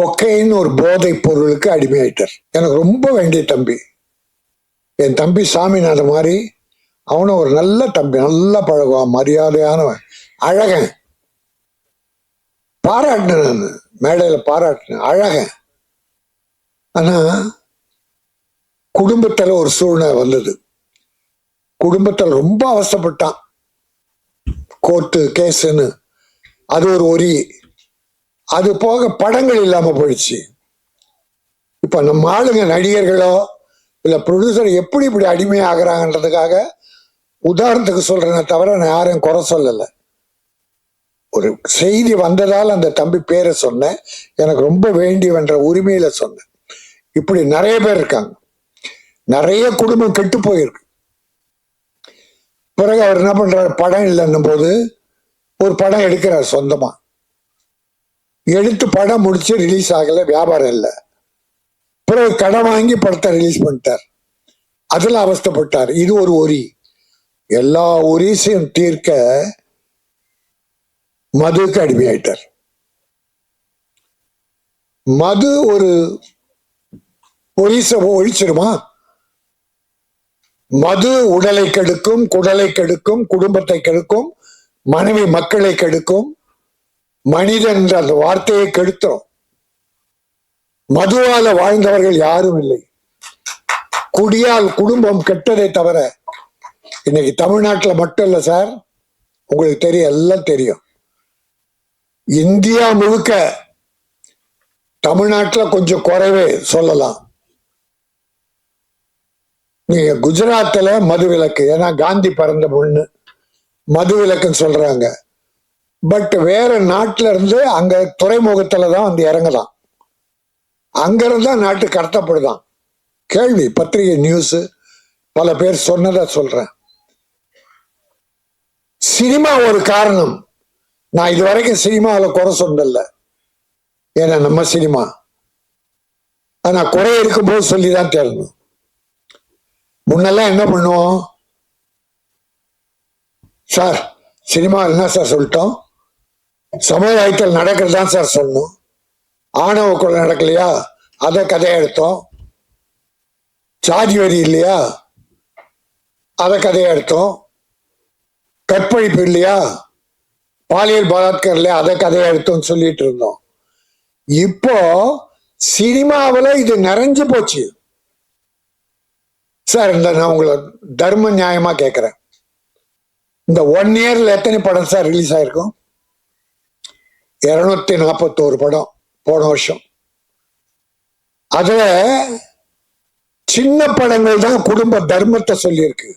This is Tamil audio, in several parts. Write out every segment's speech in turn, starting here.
கொக்கைன்னு ஒரு போதை பொருளுக்கு அடிமையாயிட்டார். எனக்கு ரொம்ப வேண்டிய தம்பி. என் தம்பி சாமிநாதன் மாதிரி அவனும் ஒரு நல்ல தம்பி நல்லா பழகுவான் மரியாதையானவன் அழகன். பாராட்டினேன் நான் மேடையில் பாராட்டினேன் அழகன். ஆனா குடும்பத்தில் ஒரு சூழ்நிலை வந்தது. குடும்பத்தில் ரொம்ப அவசப்பட்டான் கோர்ட்டு கேஸுன்னு. அது ஒரு ஒரி. அது போக படங்கள் இல்லாம போயிடுச்சு. இப்ப நம்ம ஆளுங்க நடிகர்களோ இல்ல ப்ரொடியூசர் எப்படி இப்படி அடிமை ஆகுறாங்கன்றதுக்காக உதாரணத்துக்கு சொல்றேனே தவிர நான் யாரையும் குறை சொல்லலை. ஒரு செய்தி வந்ததால் அந்த தம்பி பேரை சொன்னேன். எனக்கு ரொம்ப வேண்டியவன்ற உரிமையில சொன்னேன். இப்படி நிறைய பேர் இருக்காங்க. நிறைய குடும்பம் கெட்டு போயிருக்கு. பிறகு அவர் என்ன பண்றாரு? படம் இல்லைன்னும் போது ஒரு படம் எடுக்கிறார் சொந்தமா. எடுத்து படம் முடிச்சு ரிலீஸ் ஆகல வியாபாரம் இல்லை. பிறகு கடன் வாங்கி படத்தை ரிலீஸ் பண்ணிட்டார். அதில் அவஸ்தைப்பட்டார். இது ஒரு ஒரி. எல்லா ஒரிசையும் தீர்க்க மதுக்கு அடிமையாயிட்டார் மது ஒரு ஒரிசை ஒழிச்சிருமா? மது உடலை கெடுக்கும் குடலை கெடுக்கும் குடும்பத்தை கெடுக்கும் மனைவி மக்களை கெடுக்கும் மனிதன் என்ற அந்த வார்த்தையை கெடுத்தோம் மதுவால வாழ்ந்தவர்கள் யாரும் இல்லை. குடியால் குடும்பம் கெட்டதை தவிர இன்னைக்கு தமிழ்நாட்டுல மட்டும் இல்ல சார் உங்களுக்கு தெரியும் எல்லாம் தெரியும். இந்தியா முழுக்க தமிழ்நாட்டுல கொஞ்சம் குறைவே சொல்லலாம். நீங்க குஜராத்தில் மது விலக்கு ஏன்னா காந்தி பிறந்த பொண்ணு மது விலக்குன்னு சொல்றாங்க. பட் வேற நாட்டில இருந்து அங்க துறைமுகத்துல தான் வந்து இறங்குதான். அங்க தான் நாட்டு கடத்தப்படுதான். கேள்வி பத்திரிகை நியூஸ் பல பேர் சொன்னதா சொல்றேன். சினிமா ஒரு காரணம். நான் இது வரைக்கும் சினிமாவில் குறை சொன்னல ஏன்னா நம்ம சினிமா. ஆனா குறை இருக்கும்போது சொல்லிதான் தேடணும். முன்னெல்லாம் என்ன பண்ணுவோம்? சார் சினிமா என்ன சார் சொல்லிட்டோம்? சமுதாயத்தில் நடக்கிறது தான் சார் சொன்னோம். ஆணவ கொலை நடக்கலையா? அதை கதையை எடுத்தோம் சாதி வரி இல்லையா? அதை கதையை எடுத்தோம் கற்பழிப்பு இல்லையா? பாலியல் பலாத்காரம் இல்லையா? அதை கதையை எடுத்தோம்னு சொல்லிட்டு இருந்தோம். இப்போ சினிமாவில் இது நிறைஞ்சு போச்சு. சார் இந்த நான் உங்களை தர்ம நியாயமா கேட்கிறேன் இந்த ஒன் இயர்ல எத்தனை படம் சார் ரிலீஸ் ஆயிருக்கும்? இருநூத்தி நாற்பத்தோரு படம் போன வருஷம். அதுல சின்ன படங்கள் தான் குடும்ப தர்மத்தை சொல்லியிருக்கு.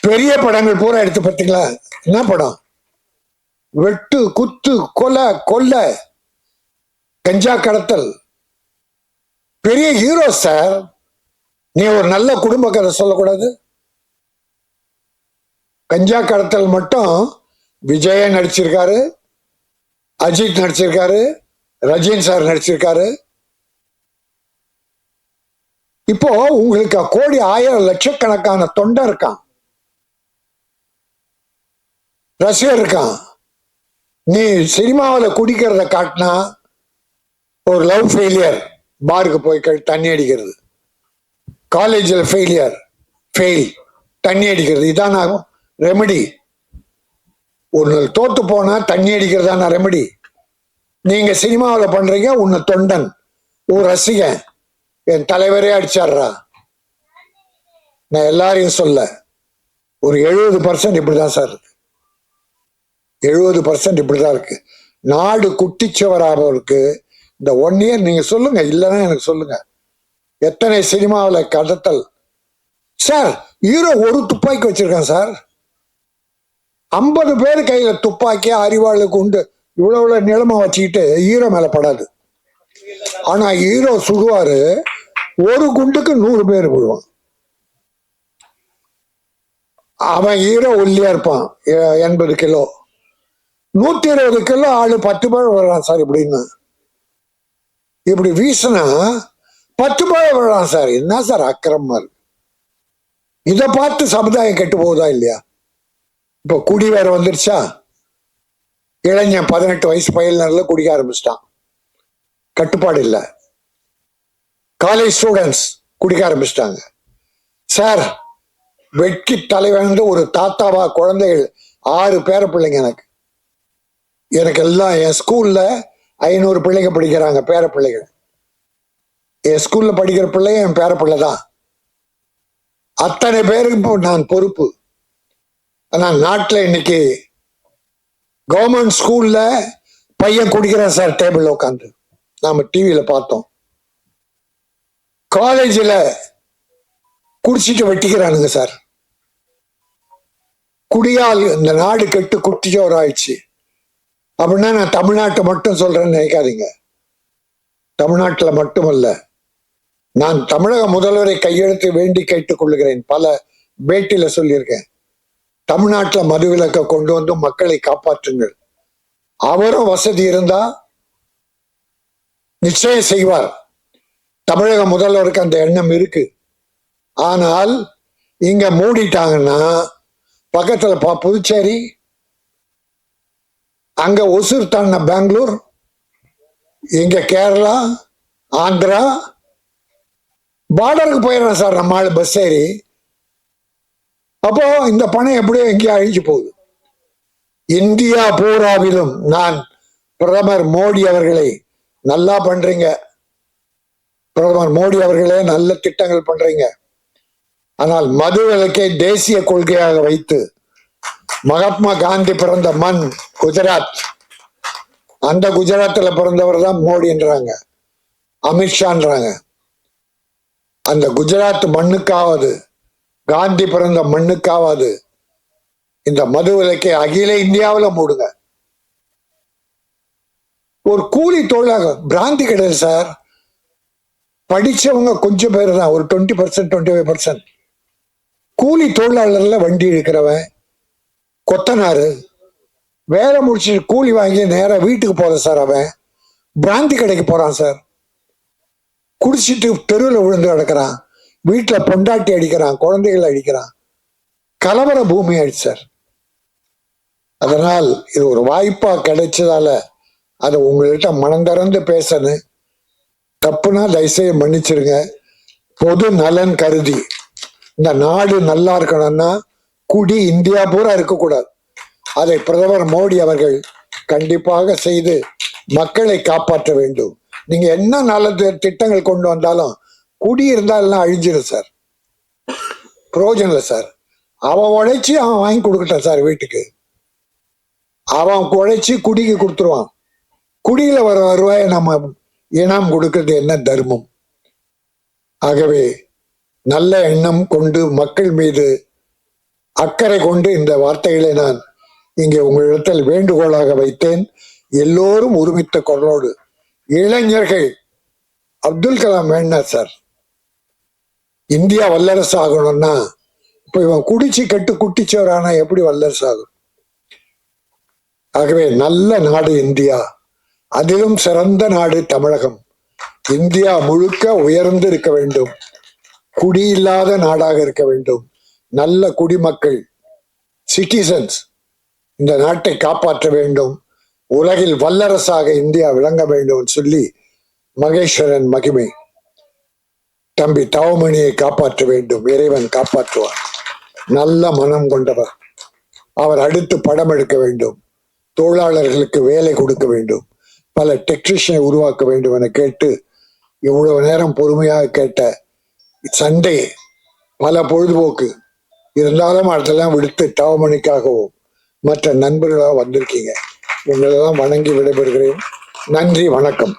பெரிய படங்கள் பூரா எடுத்து பார்த்தீங்களா என்ன படம்? வெட்டு குத்து கொலை கொல்ல கஞ்சா கடத்தல். பெரிய ஹீரோ சார் நீ ஒரு நல்ல குடும்ப கதை சொல்லக்கூடாது. கஞ்சா கடத்தல் மட்டும் விஜய நடிச்சிருக்காரு. அஜித் நடிச்சிருக்காரு ரஜினி சார் நடிச்சிருக்காரு. இப்போ உங்களுக்கு கோடி ஆயிரம் லட்சக்கணக்கான தொண்டை இருக்கான். ரசிகர் இருக்கான். நீ சினிமாவில் குடிக்கிறத காட்டினா ஒரு லவ் ஃபெயிலியர் பாருக்கு போய் தண்ணி அடிக்கிறது. காலேஜில் ஃபெயிலியர் ஃபெயில் தண்ணி அடிக்கிறது. இதான் ஆகும் உன்னை ஒன்று தோத்து போனா தண்ணி அடிக்கிறதான ரெமடி நீங்க சினிமாவில் பண்றீங்க உன்னை தொண்டன். ஒரு ரசிகன். என் தலைவரே அடிச்சாடுறா நான் எல்லாரையும் சொல்ல ஒரு எழுபது பர்சன்ட் இப்படிதான் சார் இருக்கு. எழுபது பர்சன்ட் இப்படிதான் இருக்கு. நாடு குட்டிச்சவராபவருக்கு இந்த ஒன் இயர் நீங்க சொல்லுங்க இல்லைன்னா எனக்கு சொல்லுங்க. எத்தனை சினிமாவில் கடத்தல்? சார் ஹீரோ ஒரு துப்பாக்கி வச்சிருக்கான் சார் ஐம்பது பேர் கையில துப்பாக்கி அறிவாளு குண்டு இவ்வளவு இவ்வளவு நிலமா வச்சுக்கிட்டு ஈரோ மேல படாது. ஆனா ஹீரோ சுடுவாரு ஒரு குண்டுக்கு நூறு பேர் விழுவான் அவன் ஹீரோ ஒல்லியா இருப்பான் எ- எண்பது கிலோ. நூத்தி இருபது கிலோ ஆளு பத்து பேர் வர்றான் சார் இப்படின்னு. இப்படி வீசினா பத்து பேர் வர்றான் சார். என்ன சார் அக்கிரமா இருக்கு இதை பார்த்து சமுதாயம் கெட்டு போகுதா இல்லையா? இப்போ குடி வேற வந்துருச்சா? இளைஞன் பதினெட்டு வயசு பயிலினர்ல குடிக்க ஆரம்பிச்சிட்டான். கட்டுப்பாடு இல்லை. காலேஜ் ஸ்டூடெண்ட்ஸ் குடிக்க ஆரம்பிச்சிட்டாங்க. சார் வெட்கி தலைவந்து ஒரு தாத்தாவா குழந்தைகள் ஆறு பேர பிள்ளைங்க எனக்கு. எனக்கு எல்லாம் என் ஸ்கூல்ல ஐநூறு பிள்ளைங்க படிக்கிறாங்க பேர பிள்ளைகள். என் ஸ்கூல்ல படிக்கிற பிள்ளை என் பேர பிள்ளை தான். அத்தனை பேருக்கு இப்போ நான் பொறுப்பு. ஆனால் நாட்டில் இன்னைக்கு கவர்மெண்ட் ஸ்கூல்ல பையன் குடிக்கிறான் சார் டேபிள் உட்காந்து நாம டிவியில பார்த்தோம். காலேஜில் குடிச்சிட்டு வெட்டிக்கிறானுங்க சார். குடியால் இந்த நாடு கெட்டு குட்டிச்சோர் ஆயிடுச்சு. அப்படின்னா நான் தமிழ்நாட்டை மட்டும் சொல்றேன்னு நினைக்காதீங்க. தமிழ்நாட்டில் மட்டுமல்ல நான் தமிழக முதல்வரை கையெழுத்து வேண்டி கேட்டுக் கொள்கிறேன் பல பேட்டியில சொல்லியிருக்கேன். தமிழ்நாட்டில் மதுவிலக்கை கொண்டு வந்து மக்களை காப்பாற்றுங்கள். அவரும் வசதி இருந்தா நிச்சயம் செய்வார். தமிழக முதல்வருக்கு அந்த எண்ணம் இருக்கு. ஆனால் இங்க மூடிட்டாங்கன்னா பக்கத்துல பா புதுச்சேரி அங்க ஒசூர் தாண்டின பெங்களூர் இங்க கேரளா ஆந்திரா பார்டருக்கு போயிடுறோம் சார் நம்ம ஆள் பஸ் ஏறி. அப்போ இந்த பணம் எப்படியோ எங்கேயோ அழிஞ்சு போகுது. இந்தியா பூராவிலும் நான் பிரதமர் மோடி அவர்களை நல்லா பண்றீங்க. பிரதமர் மோடி அவர்களே நல்ல திட்டங்கள் பண்றீங்க. ஆனால் மது விலக்கை தேசிய கொள்கையாக வைத்து மகாத்மா காந்தி பிறந்த மண் குஜராத். அந்த குஜராத்ல பிறந்தவர் தான் மோடின்றாங்க அமித்ஷான்றாங்க. அந்த குஜராத் மண்ணுக்காவது காந்தி பிறந்த மண்ணுக்காவது இந்த மது விலக்கை அகில இந்தியாவில் மூடுங்க. ஒரு கூலி தொழிலாக பிராந்தி கிடையாது சார். படிச்சவங்க கொஞ்சம் பேர் தான் ஒரு twenty percent twenty five percent கூலி தொழிலாளர்ல வண்டி இருக்கிறவன் கொத்தனாரு வேலை முடிச்சுட்டு கூலி வாங்கி நேராக வீட்டுக்கு போகிறேன் சார் அவன். பிராந்தி கடைக்கு போகிறான் சார். குடிச்சிட்டு தெருவில் விழுந்து கிடக்கிறான். வீட்டில் பொண்டாட்டி அடிக்கிறான் குழந்தைகளை அடிக்கிறான். கலவர பூமி ஆயிடுச்சு சார். அதனால் இது ஒரு வாய்ப்பா கிடைச்சதால அதை உங்கள்கிட்ட மனந்தறந்து பேசணும். தப்புனா தயவுசெய்து மன்னிச்சிருங்க. பொது நலன் கருதி. இந்த நாடு நல்லா இருக்கணும்னா குடி இந்தியா பூரா இருக்கக்கூடாது. அதை பிரதமர் மோடி அவர்கள் கண்டிப்பாக செய்து மக்களை காப்பாற்ற வேண்டும். நீங்க என்ன நல்ல திட்டங்கள் கொண்டு வந்தாலும் குடி இருந்தால் எல்லாம் அழிஞ்சிடும் சார். பிரயோஜனம் இல்லை சார். அவன் உழைச்சி அவன் வாங்கி கொடுக்கட்டான் சார் வீட்டுக்கு. அவன் உழைச்சி குடிக்கு கொடுத்துருவான். குடியில வர வருவாய் நம்ம இனம் கொடுக்கறது என்ன தர்மம்? ஆகவே நல்ல எண்ணம் கொண்டு மக்கள் மீது அக்கறை கொண்டு இந்த வார்த்தைகளை நான் இங்கே உங்களிடத்தில் வேண்டுகோளாக வைத்தேன். எல்லோரும் ஒருமித்த குரலோடு. இளைஞர்கள் அப்துல் கலாம் வேண்டாம் சார். இந்தியா வல்லரசு ஆகணும்னா இப்போ இவன் குடிச்சு கெட்டு குட்டிச்சோரானா எப்படி வல்லரசு ஆகும் ஆகவே நல்ல நாடு இந்தியா. அதிலும் சிறந்த நாடு தமிழகம். இந்தியா முழுக்க உயர்ந்து இருக்க வேண்டும். குடியில்லாத நாடாக இருக்க வேண்டும். நல்ல குடிமக்கள் சிட்டிசன்ஸ் இந்த நாட்டை காப்பாற்ற வேண்டும். உலகில் வல்லரசாக இந்தியா விளங்க வேண்டும் சொல்லி மகேஸ்வரன் மகிமை. தம்பி தவமணியை காப்பாற்ற வேண்டும் இறைவன் காப்பாற்றுவார். நல்ல மனம் கொண்டவர். அவர் அடுத்து படம் எடுக்க வேண்டும். தொழிலாளர்களுக்கு வேலை கொடுக்க வேண்டும். பல டெக்னீஷியனை உருவாக்க வேண்டும் என கேட்டு இவ்வளவு நேரம் பொறுமையாக கேட்ட சண்டே பல பொழுதுபோக்கு. இருந்தாலும் அதெல்லாம் விடுத்து தவமணிக்காகவும் மற்ற நண்பர்களாக வந்திருக்கீங்க. உங்களெல்லாம் வணங்கி விடைபெறுகிறேன். நன்றி வணக்கம்.